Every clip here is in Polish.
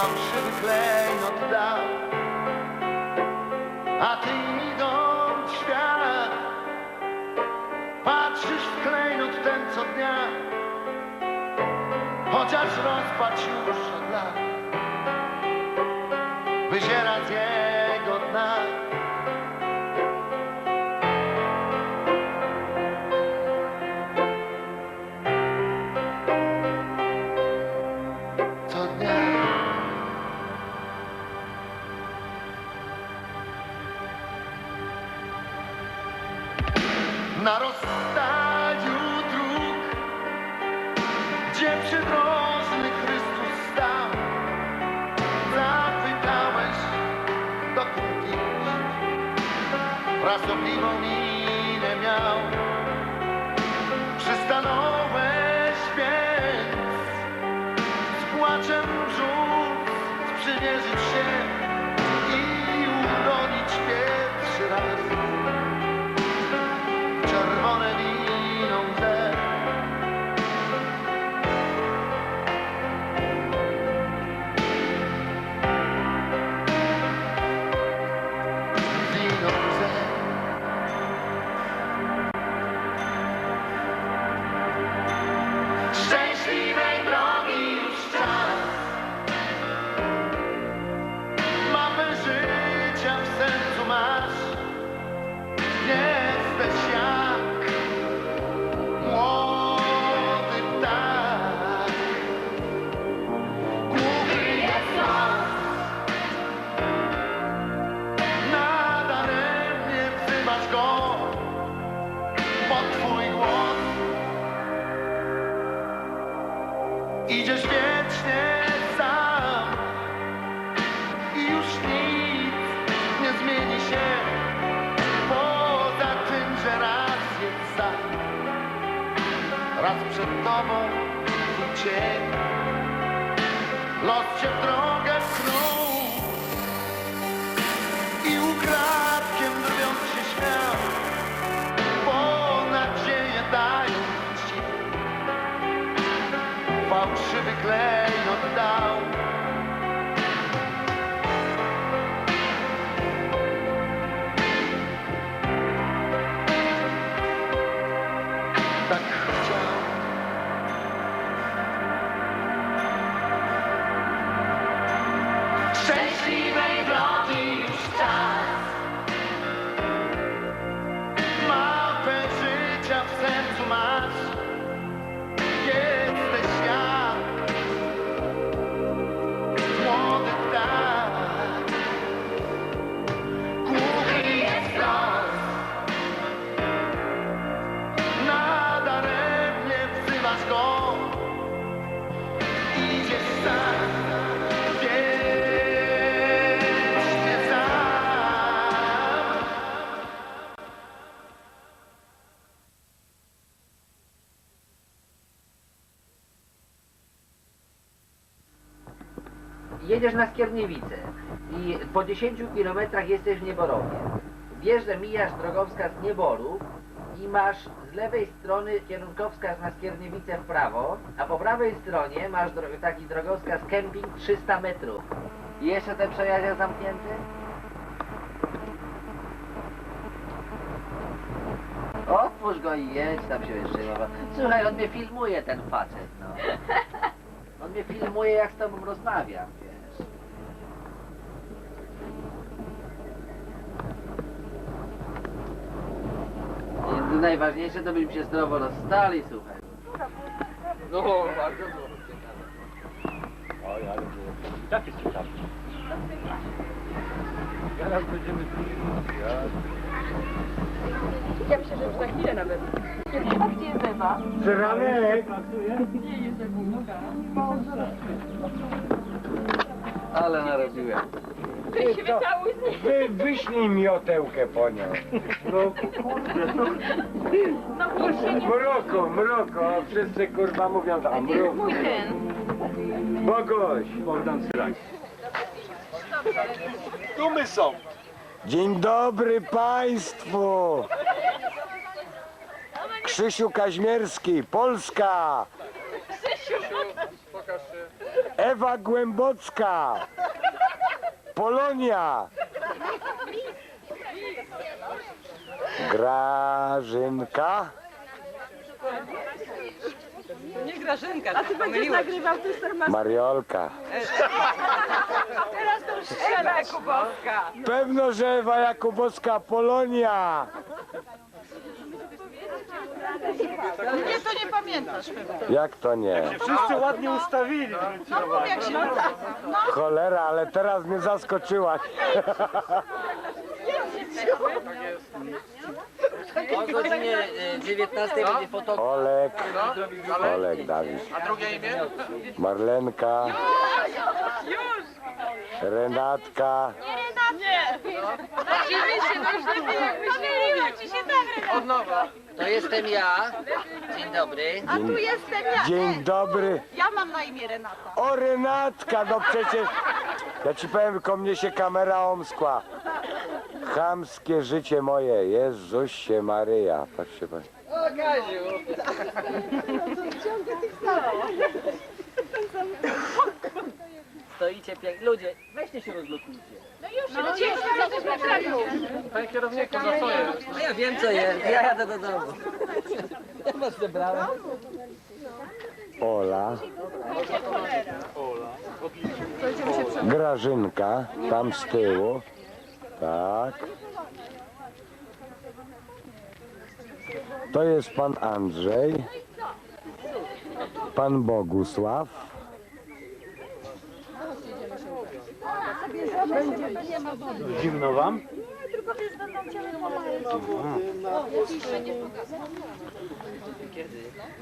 Fałszywy klejnot dał A ty idąc w świat. Patrzysz w klejnot ten co dnia. Chociaż rozpacz już od lat. Wyziera z Wzywasz go Pod twój głos. Idziesz wiecznie sam I już nic nie zmieni się Poza tym, że raz jest sam. Raz przed tobą twój cień Los cię w Jedziesz na Skierniewice i po 10 kilometrach jesteś w Nieborowie. Wiesz, że mijasz drogowskaz Nieborów i masz z lewej strony kierunkowskaz na Skierniewice w prawo, a po prawej stronie masz dro taki drogowskaz kemping 300 metrów. I jeszcze ten przejazd jest zamknięty? Otwórz go i jedź tam się jeszcze. Słuchaj, on mnie filmuje ten facet, no. On mnie filmuje jak z tobą rozmawiam, wiesz. I najważniejsze to byśmy się zdrowo rozstali, słuchaj. No, bardzo było ciekawe. Oj, ale było. Tak jest ciekawe. Teraz będziemy ja... Ja myślę, że już za chwilę nawet. A gdzie jest Ewa? Żeranek! Nie jest Ewuszka. Ale narobiłem. Ty się wycałuj z nim. Wy, wyślij miotełkę po nią. No kurde, no. No nie... Mroko, mroko, wszyscy kurwa mówią tam mroko. mój ten? Bogoś. Bogdan Syraj. Tu my są. Dzień dobry Państwu. Krzysiu Kaźmierski, Polska. Ewa Głębocka. Polonia. Grażynka. Nie Grażynka, A ty będziesz nagrywał też ten Mariolka. Teraz to już Ewa Jakubowska. Pewno, że Ewa Jakubowska Polonia. Nie, to nie pamiętasz chyba. Jak to nie? Wszyscy ładnie ustawili. No mów jak się nazywa. Cholera, ale teraz mnie zaskoczyłaś. O godzinie e, 19 będzie fotograf. Olek. Olek Dawid. A drugie imię? Marlenka. Renatka. Od nowa. To jestem ja. Dzień dobry. A tu jestem ja. Dzień dobry. Ja mam na imię Renata. O Renatka, no przecież. Ja ci powiem, tylko mnie się kamera omskła. Chamskie życie moje, Jezusie Maryja. Patrzcie, patrzcie. O Kaziu. Stoicie pięknie. Ludzie, weźcie się rozlokujcie. Panie kierowniku, za co jest? No ja wiem co jest, ja jadę do domu. Ja was zebrałem. Ola. Grażynka, tam z tyłu. Tak. To jest pan Andrzej. Pan Bogusław. Zimno wam?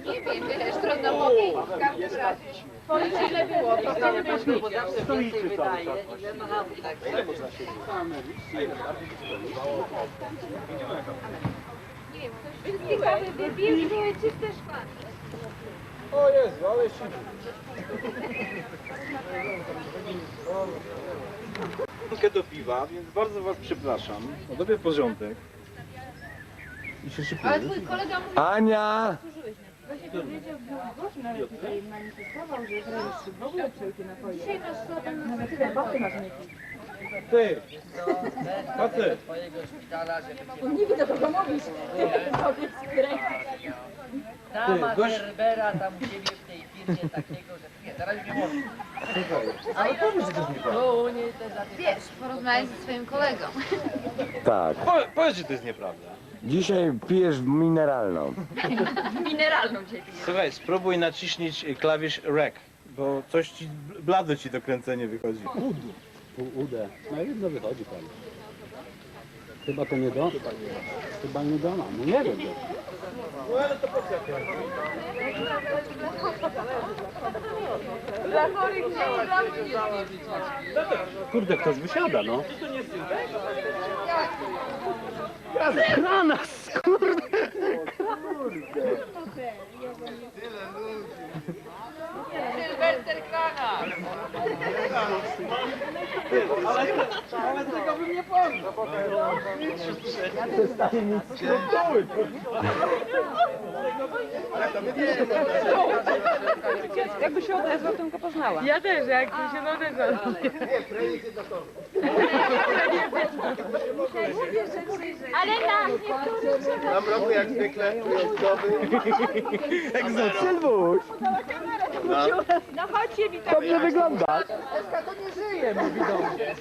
Nie wiem, wiesz, trudno powiedzieć. W każdym razie. Ci, ile było. To chciałem powiedzieć. Bo zawsze więcej wydaje. Ile ma tak. Wszystkie kawy wypił, były czyste szklane. O Jezu, ale zimno. Do piwa, więc bardzo was przepraszam. Robię porządek. I się szykuję. Ale twój kolega mówi, Ania! Ty! Facet! Twojego szpitala, żeby cię... nie widzę, co to mówisz. Powiedz, Tam ma gość- Cerbera, tam u ciebie w tej firmie takiego, że... Nie, teraz nie można. Ale powiedz, to te za Wiesz, porozmawiaj ze swoim kolegą. Tak. Po, powiedz, że to jest nieprawda. Dzisiaj pijesz mineralną. Mineralną cię piję. Słuchaj, spróbuj naciśnić klawisz REC, bo coś ci, blado ci to kręcenie wychodzi. Udę. No jedno wychodzi pan. Chyba to nie do? Chyba nie do, no nie wiem. Kurde, ktoś wysiada, no. Kranas, kurde. Sylwester Krana! Jakby się odezwał, to bym go poznała. Ja też, jakby się odezwał. Ale na niektórych Mam rogu jak zwykle, wyjątkowy. Egzotyk. Sylwuś! No chodźcie, witam. Dobrze wyglądasz. Eska to nie żyje, mówi do mnie.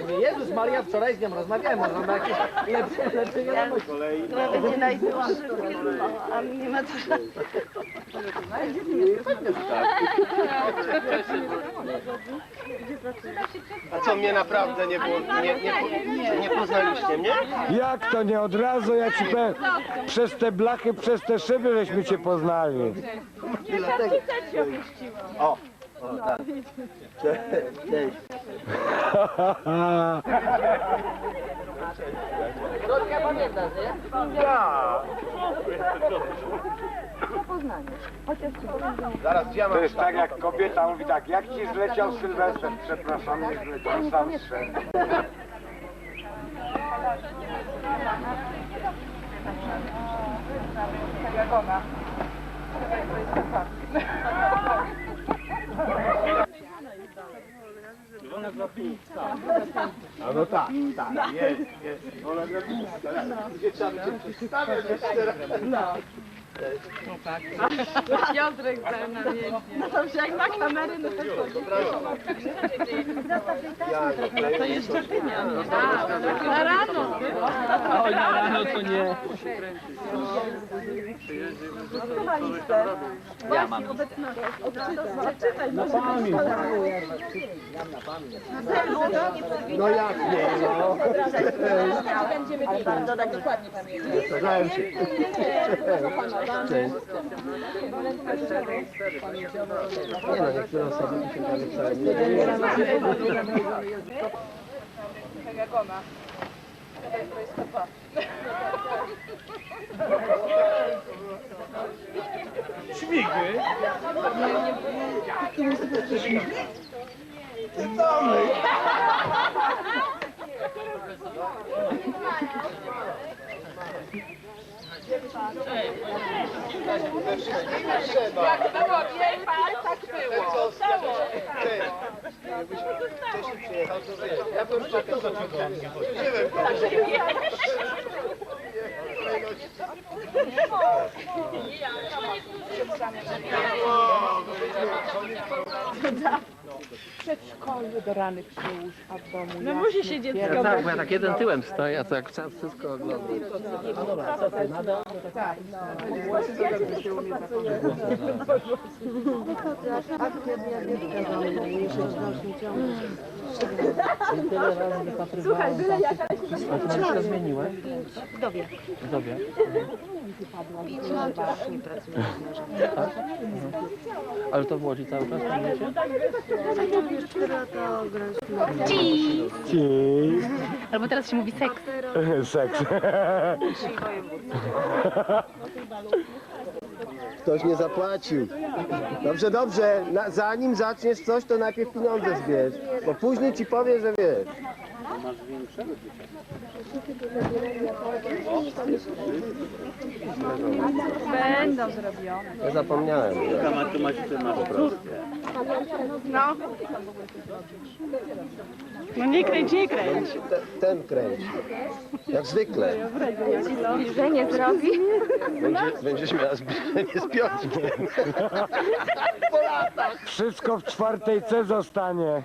Mówię, Jezus Maria, wczoraj z nią rozmawiałem, może ma jakieś lepsze, lepsze wiadomości. A co mnie naprawdę nie, było, nie, nie, nie poznaliście mnie? Jak to nie od razu, ja ci powiem, przez te blachy, przez te szyby żeśmy cię poznali. O! Krótka pamiętasz, nie? Zaraz gdzie ja To jest tak jak kobieta mówi tak, jak ci zleciał Sylwester, przepraszam, nie zleciał, sam zszedł. Jak ona grabińska. A no tak, tak, jest, jest. Ona grabińska. Gdzie trzeba będzie przedstawiać jeszcze raz. Piotrek tam na wierzchni. No dobrze, jak na kamery, no to to jeszcze ty nie. Na rano. Oj, na rano to nie. Ja mam listę. Na pamięć. No jak nie, no. Pan dodać dokładnie pamiętam. Cześć. Nie no, niektóre osoby się nawet wcale nie Tak jak ona. To jest chyba. Śmigły. Jak było wie pan, tak było. Ja bym czekał za przedszkolu do rany przyłóż, a w domu No musi się dziecko Ja tak, bo ja tak jeden tyłem stoję, a to jak trzeba wszystko oglądać. Słuchaj, byle jaka A ty wszystko zmieniłeś? W Dobie. W Dobie. Tak? Ale to w Łodzi cały czas pracujecie? Albo teraz się mówi seks. Seks. Ktoś nie zapłacił. Dobrze, dobrze. Na, zanim zaczniesz coś, to najpierw pieniądze zbierz. Bo później ci powie, że wiesz. Będą zrobione. Ja zapomniałem. No. No nie kręć, nie kręć. Te, ten kręć. Jak zwykle. Zbliżenie zrobi. Będzie, będziesz miała zbliżenie z Piotrkiem. Wszystko w czwartej C zostanie.